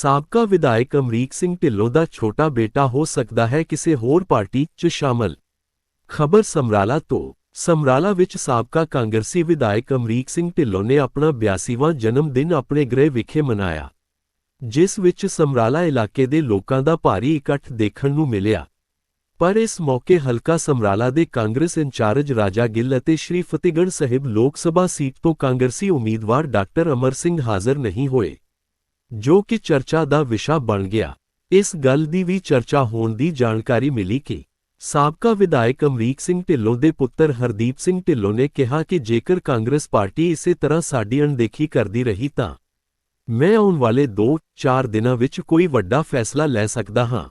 ਸਾਬਕਾ ਵਿਧਾਇਕ ਅਮਰੀਕ ਸਿੰਘ ਢਿੱਲੋਂ ਦਾ ਛੋਟਾ ਬੇਟਾ ਹੋ ਸਕਦਾ ਹੈ ਕਿਸੇ ਹੋਰ ਪਾਰਟੀ 'ਚ ਸ਼ਾਮਲ। ਖਬਰ ਸਮਰਾਲਾ ਤੋਂ। ਸਮਰਾਲਾ ਵਿੱਚ ਸਾਬਕਾ ਕਾਂਗਰਸੀ ਵਿਧਾਇਕ ਅਮਰੀਕ ਸਿੰਘ ਢਿੱਲੋਂ ਨੇ ਆਪਣਾ 82ਵਾਂ ਜਨਮ ਦਿਨ ਆਪਣੇ ਗ੍ਰਹਿ ਵਿਖੇ ਮਨਾਇਆ। ਜਿਸ ਵਿੱਚ ਸਮਰਾਲਾ ਇਲਾਕੇ ਦੇ ਲੋਕਾਂ ਦਾ ਭਾਰੀ ਇਕੱਠ ਦੇਖਣ ਨੂੰ ਮਿਲਿਆ। ਪਰ ਇਸ ਮੌਕੇ ਹਲਕਾ ਸਮਰਾਲਾ ਦੇ ਕਾਂਗਰਸ ਇੰਚਾਰਜ ਰਾਜਾ ਗਿੱਲ ਅਤੇ ਸ਼੍ਰੀ ਫਤਿਹਗੜ੍ਹ ਸਾਹਿਬ ਲੋਕ ਸਭਾ ਸੀਟ ਤੋਂ ਕਾਂਗਰਸੀ ਉਮੀਦਵਾਰ ਡਾਕਟਰ ਅਮਰ ਸਿੰਘ ਹਾਜ਼ਰ ਨਹੀਂ ਹੋਏ। ਜੋ ਕਿ ਚਰਚਾ ਦਾ ਵਿਸ਼ਾ ਬਣ ਗਿਆ। ਇਸ ਗੱਲ ਦੀ ਵੀ ਚਰਚਾ ਹੋਣ ਦੀ ਜਾਣਕਾਰੀ ਮਿਲੀ ਕਿ ਸਾਬਕਾ ਵਿਧਾਇਕ ਅਮਰੀਕ ਸਿੰਘ ਢਿੱਲੋਂ ਦੇ ਪੁੱਤਰ ਹਰਦੀਪ ਸਿੰਘ ਢਿੱਲੋਂ ਨੇ ਕਿਹਾ ਕਿ ਜੇਕਰ ਕਾਂਗਰਸ ਪਾਰਟੀ ਇਸੇ ਤਰ੍ਹਾਂ ਸਾਡੀ ਅਣਦੇਖੀ ਕਰਦੀ ਰਹੀ ਤਾਂ ਮੈਂ ਆਉਣ ਵਾਲੇ 2-4 ਦਿਨਾਂ ਵਿੱਚ ਕੋਈ ਵੱਡਾ ਫੈਸਲਾ ਲੈ ਸਕਦਾ ਹਾਂ।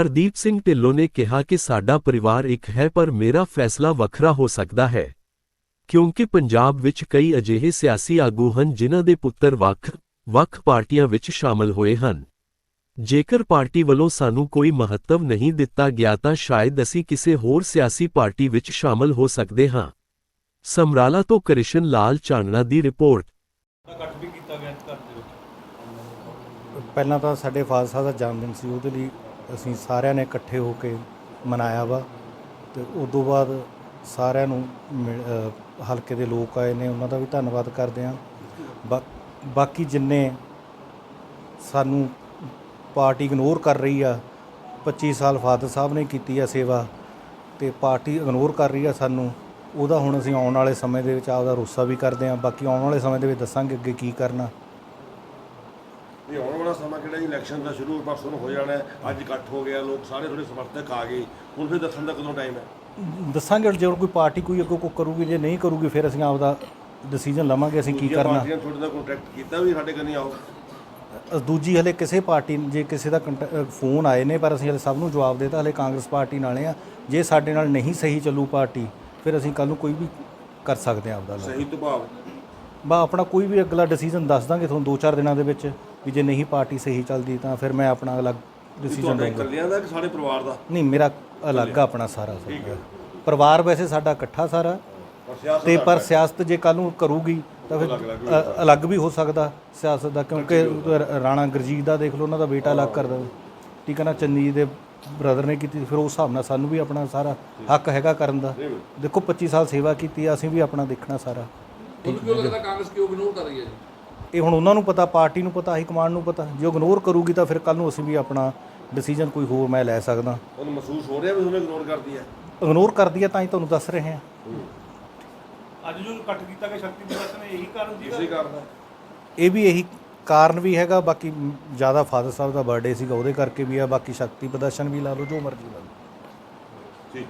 ਹਰਦੀਪ ਸਿੰਘ ਢਿੱਲੋਂ ਨੇ ਕਿਹਾ ਕਿ ਸਾਡਾ ਪਰਿਵਾਰ ਇੱਕ ਹੈ ਪਰ ਮੇਰਾ ਫੈਸਲਾ ਵੱਖਰਾ ਹੋ ਸਕਦਾ ਹੈ। ਕਿਉਂਕਿ ਪੰਜਾਬ ਵਿੱਚ ਕਈ ਅਜਿਹੇ ਸਿਆਸੀ ਆਗੂ ਹਨ ਜਿਨ੍ਹਾਂ ਦੇ ਪੁੱਤਰ ਵੱਖ ਵੱਖ ਪਾਰਟੀਆਂ ਵਿੱਚ ਸ਼ਾਮਲ ਹੋਏ ਹਨ। ਜੇਕਰ ਪਾਰਟੀ ਵੱਲੋਂ ਸਾਨੂੰ ਕੋਈ ਮਹੱਤਵ ਨਹੀਂ ਦਿੱਤਾ ਗਿਆ ਤਾਂ ਸ਼ਾਇਦ ਅਸੀਂ ਕਿਸੇ ਹੋਰ ਸਿਆਸੀ ਪਾਰਟੀ ਵਿੱਚ ਸ਼ਾਮਲ ਹੋ ਸਕਦੇ ਹਾਂ। ਸਮਰਾਲਾ ਤੋਂ ਕ੍ਰਿਸ਼ਨ ਲਾਲ ਚਾਨਣਾ ਦੀ ਰਿਪੋਰਟ। ਦਾ ਵੀ ਕੀਤਾ ਗਿਆ ਘਰ ਦੇ ਵਿੱਚ ਪਹਿਲਾਂ ਤਾਂ ਸਾਡੇ ਫਾਦਰ ਸਾਹਿਬ ਦਾ ਜਨਮ ਦਿਨ ਸੀ, ਉਹਦੇ ਲਈ ਅਸੀਂ ਸਾਰਿਆਂ ਨੇ ਇਕੱਠੇ ਹੋ ਕੇ ਮਨਾਇਆ ਵਾ ਤੇ ਉਸ ਤੋਂ ਬਾਅਦ ਸਾਰਿਆਂ ਨੂੰ ਮਿਲ- ਹਲਕੇ ਦੇ ਲੋਕ ਆਏ ਨੇ, ਉਹਨਾਂ ਦਾ ਵੀ ਧੰਨਵਾਦ ਕਰਦੇ ਹਾਂ। ਬਾਕੀ ਜਿੰਨੇ ਸਾਨੂੰ ਪਾਰਟੀ ਇਗਨੋਰ ਕਰ ਰਹੀ ਆ 25 ਸਾਲ ਫਾਦਰ ਸਾਹਿਬ ਨੇ ਕੀਤੀ ਆ ਸੇਵਾ ਤੇ ਪਾਰਟੀ ਇਗਨੋਰ ਕਰ ਰਹੀ ਆ ਸਾਨੂੰ ਉਹਦਾ ਹੁਣ ਅਸੀਂ ਆਉਣ ਵਾਲੇ ਸਮੇਂ ਦੇ ਵਿੱਚ ਆਪਦਾ ਰੋਸਾ ਵੀ ਕਰਦੇ ਹਾਂ ਬਾਕੀ ਆਉਣ ਵਾਲੇ ਸਮੇਂ ਦੇ ਵਿੱਚ ਦੱਸਾਂਗੇ ਅੱਗੇ ਕੀ ਕਰਨਾ। ਇਹ ਆਉਣ ਵਾਲਾ ਸਮਾਂ ਕਿਹੜਾ ਜੀ? ਇਲੈਕਸ਼ਨ ਦਾ ਸ਼ੁਰੂ ਪਰਸੋਂ ਹੋ ਜਾਣਾ ਹੈ ਅੱਜ ਇਕੱਠ ਹੋ ਗਿਆ ਲੋਕ ਸਾਰੇ ਥੋੜੇ ਸਮਰਥਕ ਆ ਗਏ ਹੁਣ ਫਿਰ ਦੱਸਣ ਦਾ ਕਦੋਂ ਟਾਈਮ ਹੈ? ਦੱਸਾਂਗੇ ਜੇ ਕੋਈ ਪਾਰਟੀ ਕੋਈ ਅੱਗੋਂ ਕੋਈ ਕਰੂਗੀ ਜੇ ਨਹੀਂ ਕਰੂਗੀ ਫਿਰ ਅਸੀਂ ਆਪਦਾ ਡਿਸੀਜਨ ਲਵਾਂਗੇ ਅਸੀਂ ਕੀ ਕਰਨਾ। ਪਾਰਟੀਆਂ ਤੁਹਾਡੇ ਨਾਲ ਕੰਟੈਕਟ ਕੀਤਾ ਵੀ ਸਾਡੇ ਕੰਨੀ ਆਓ। ਅ, ਦੂਜੀ ਹਲੇ ਕਿਸੇ ਪਾਰਟੀ ਜੇ ਕਿਸੇ ਦਾ ਕੰਟ- ਅ, ਫੋਨ ਆਏ ਨੇ ਪਰ ਅਸੀਂ ਹਲੇ ਸਭ ਨੂੰ ਜਵਾਬ ਦੇਤਾ ਹਲੇ ਕਾਂਗਰਸ ਪਾਰਟੀ ਨਾਲੇ ਆ ਜੇ ਸਾਡੇ ਨਾਲ ਨਹੀਂ ਸਹੀ ਚੱਲੂ ਪਾਰਟੀ ਫਿਰ ਅਸੀਂ ਕੱਲ ਨੂੰ ਕੋਈ ਵੀ ਕਰ ਸਕਦੇ ਆ ਆਪਦਾ ਲਾ ਸਹੀ ਤੁਭਾਵ ਬਾ ਆਪਣਾ ਕੋਈ ਵੀ ਅਗਲਾ ਡਿਸੀਜਨ ਦੱਸ ਦਾਂਗੇ ਤੁਹਾਨੂੰ 2-4 ਦਿਨਾਂ ਦੇ ਵਿੱਚ ਵੀ ਜੇ ਨਹੀਂ ਪਾਰਟੀ ਸਹੀ ਚੱਲਦੀ ਤਾਂ ਫਿਰ ਮੈਂ ਆਪਣਾ ਅਲੱਗ ਡਿਸੀਜਨ ਤੁਹਾਡੇ ਲਵਾਂਗਾ ਇਕੱਲਿਆਂ ਦਾ ਕਿ ਸਾਰੇ ਪਰਿਵਾਰ ਦਾ? ਨਹੀਂ ਮੇਰਾ ਅਲੱਗ ਆ ਆਪਣਾ ਸਾਰਾ ਸਾਰਾ। ਪਰਿਵਾਰ ਵੈਸੇ ਸਾਡਾ ਇਕੱਠਾ ਸਾਰਾ। ਤੇ ਪਰ ਸਿਆਸਤ ਜੇ ਕੱਲ ਨੂੰ ਕਰੂਗੀ ਤਾਂ ਫਿਰ ਅ- ਅਲੱਗ ਵੀ ਹੋ ਸਕਦਾ ਸਿਆਸਤ ਦਾ ਕਿਉਂਕਿ ਰ- ਰਾਣਾ ਗੁਰਜੀਤ ਦਾ ਦੇਖ ਲਓ ਉਹਨਾਂ ਦਾ ਬੇਟਾ ਅਲੱਗ ਕਰਦਾ ਠੀਕ ਹੈ ਨਾ ਚੰਨੀ ਦੇ ਬ੍ਰਦਰ ਨੇ ਕੀਤੀ ਫਿਰ ਉਸ ਹਿਸਾਬ ਨਾਲ ਸਾਨੂੰ ਵੀ ਆਪਣਾ ਸਾਰਾ ਹੱਕ ਹੈਗਾ ਕਰਨ ਦਾ। ਦੇਖੋ 25 ਸਾਲ ਸੇਵਾ ਕੀਤੀ ਆ ਅਸੀਂ ਵੀ ਆਪਣਾ ਦੇਖਣਾ ਸਾਰਾ। ਤੁਹਾਨੂੰ ਕਿਉਂ ਲੱਗਦਾ ਕਾਂਗਰਸ ਕਿਉਂ ਇਗਨੋਰ ਕਰ ਰਹੀ ਹੈ ਜੀ? ਇਹ ਹੁਣ ਉਹਨਾਂ ਨੂੰ ਪਤਾ ਪਾਰਟੀ ਨੂੰ ਪਤਾ ਹਾਈ ਕਮਾਂਡ ਨੂੰ ਪਤਾ। ਜੇ ਇਗਨੋਰ ਕਰੂਗੀ ਤਾਂ ਫਿਰ ਕੱਲ ਨੂੰ ਅਸੀਂ ਵੀ ਆਪਣਾ ਡਿਸੀਜਨ ਕੋਈ ਹੋਰ ਮੈਂ ਲੈ ਸਕਦਾ। ਉਹਨੂੰ ਮਹਿਸੂਸ ਹੋ ਰਿਹਾ ਵੀ ਉਹਨੂੰ ਇਗਨੋਰ ਕਰਦੀ ਹੈ? ਇਗਨੋਰ ਕਰਦੀ ਹੈ ਤਾਂ ਹੀ ਤੁਹਾਨੂੰ ਦੱਸ ਰਹੇ ਹਾਂ। ਅੱਜ ਜੋ ਇਕੱਠ ਕੀਤਾ ਗਿਆ ਸ਼ਕਤੀ ਪ੍ਰਦਰਸ਼ਨ ਇਹੀ ਕਾਰਨ ਸੀਗਾ? ਇਸੇ ਕਾਰਨ ਹੈ। ਇਹ ਵੀ ਇਹੀ ਕਾਰਨ ਵੀ ਹੈਗਾ ਬਾਕੀ ਜ਼ਿਆਦਾ ਫਾਦਰ ਸਾਹਿਬ ਦਾ ਬਰਥਡੇ ਸੀਗਾ ਉਹਦੇ ਕਰਕੇ ਵੀ ਆ ਬਾਕੀ ਸ਼ਕਤੀ ਪ੍ਰਦਰਸ਼ਨ ਵੀ ਲਾ ਲਓ ਜੋ ਮਰਜ਼ੀ ਲਾ ਲਓ। ਠੀਕ